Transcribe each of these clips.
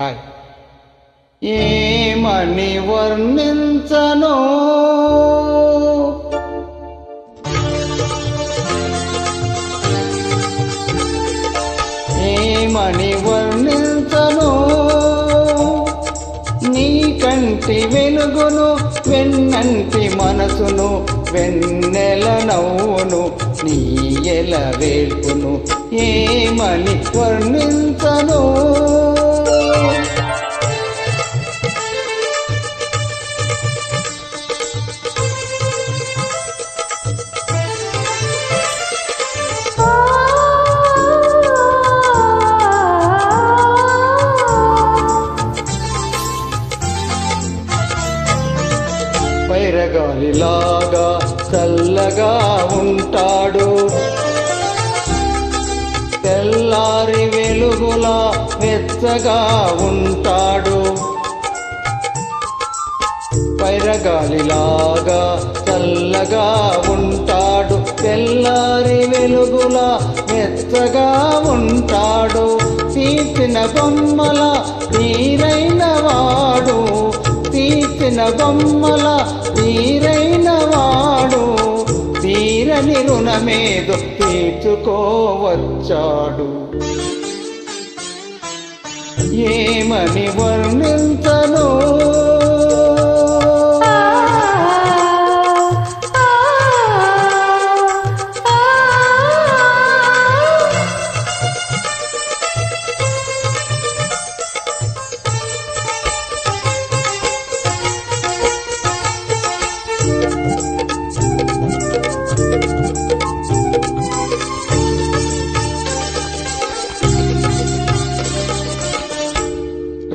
Hi. ఏమని వర్ణించను? ఏమని వర్ణించను? నీ కంటి వెలుగును వెన్నంటి మనసును వెన్నెల నవ్వును నీ ఎల వేల్పును ఏమని వర్ణించను? పైరగాలిలాగా చల్లగా ఉంటాడు. తెల్లారి వెలుగులా వెచ్చగా ఉంటాడు. పైరగాలిలాగా చల్లగా ఉంటాడు. తెల్లారి వెలుగులా మెత్తగా ఉంటాడు. తీసిన బొమ్మల తీరైన వాడు. తీసిన బొమ్మల తీరైన తీరని తీర్చుకోవచ్చాడు. ఏమని వర్ణించను?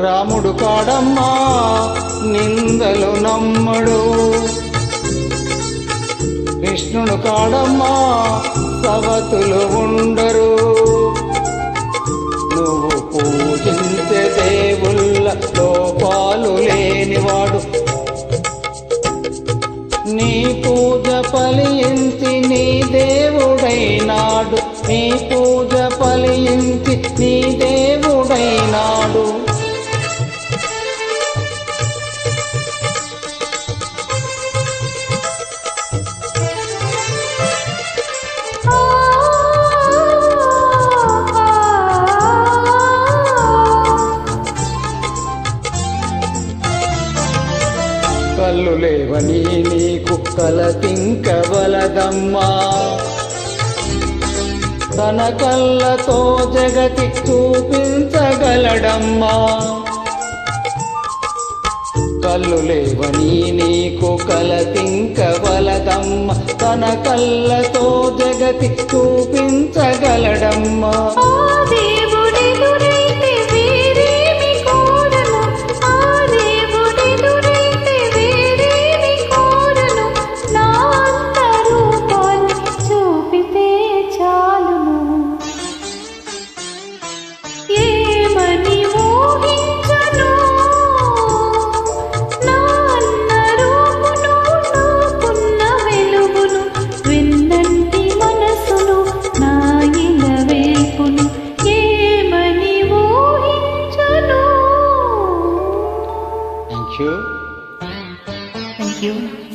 రాముడు కాడమ్మా నిందలు నమ్మడు. కృష్ణుడు కాడమ్మా సవతులు ఉండరు. నువ్వు పూజించే దేవుళ్ళ లోపాలు లేనివాడు. నీ పూజ ఫలించి నీ దేవుడైనాడు. నీ పూజ ఫలించి నీ దేవని నీ కుక్కల కలతింకవలదమ్మా తన కళ్ళతో జగతి చూపించగలడమ్మా. కళ్ళు లేవని నీకు కలతింకవలదమ్మ తన కళ్ళతో జగతి చూపించగలడమ్మా. you.